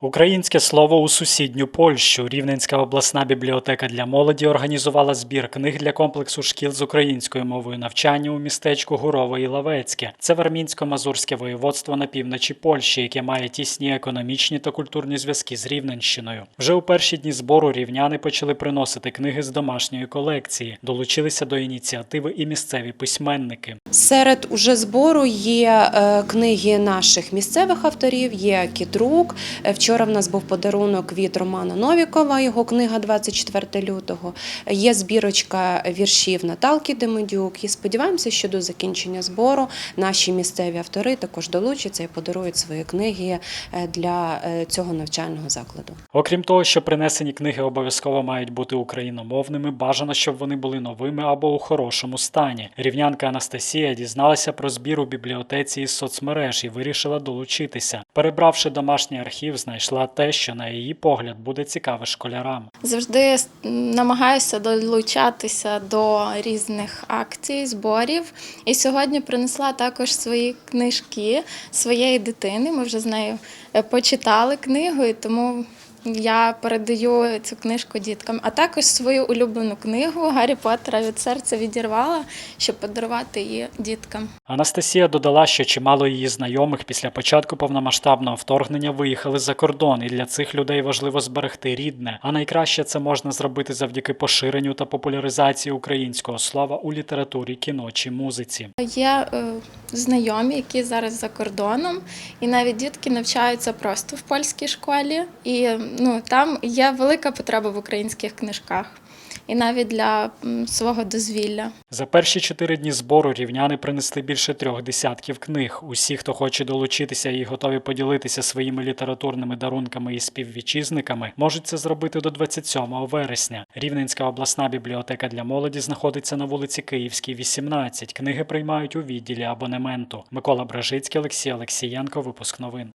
Українське слово у сусідню Польщу. Рівненська обласна бібліотека для молоді організувала збір книг для комплексу шкіл з українською мовою навчання у містечку Гурове і Лавецьке. Це Вармінсько-Мазурське воєводство на півночі Польщі, яке має тісні економічні та культурні зв'язки з Рівненщиною. Вже у перші дні збору рівняни почали приносити книги з домашньої колекції. Долучилися до ініціативи і місцеві письменники. Серед уже збору є е, книги наших місцевих авторів, є Кідрук. Вчора в нас був подарунок від Романа Новікова, його книга 24 лютого. Є збірочка віршів Наталки Демидюк. І сподіваємося, що до закінчення збору наші місцеві автори також долучаться і подарують свої книги е, для е, цього навчального закладу. Окрім того, що принесені книги обов'язково мають бути україномовними, бажано, щоб вони були новими або у хорошому стані. Рівнянка Анастасія дізналася про збір у бібліотеці із соцмереж і вирішила долучитися. Перебравши домашній архів, знайшла те, що на її погляд буде цікаве школярам. Завжди намагаюся долучатися до різних акцій, зборів. І сьогодні принесла також свої книжки своєї дитини. Ми вже з нею е, почитали книгу, і тому я передаю цю книжку діткам. А також свою улюблену книгу Гаррі Поттера від серця відірвала, щоб подарувати її діткам. Анастасія додала, що чимало її знайомих після початку повномасштабного вторгнення виїхали за кордон, і для цих людей важливо зберегти рідне. А найкраще це можна зробити завдяки поширенню та популяризації українського слова у літературі, кіно чи музиці. Є е, знайомі, які зараз за кордоном, і навіть дітки навчаються просто в польській школі. І ну, там є велика потреба в українських книжках, і навіть для свого дозвілля. За перші чотири дні збору рівняни принесли більше трьох десятків книг. Усі, хто хоче долучитися і готові поділитися своїми літературними дарунками і співвітчизниками, можуть це зробити до 27 вересня. Рівненська обласна бібліотека для молоді знаходиться на вулиці Київській, 18. Книги приймають у відділі абонементу. Микола Бражицький, Олексій Олексієнко. Випуск новин.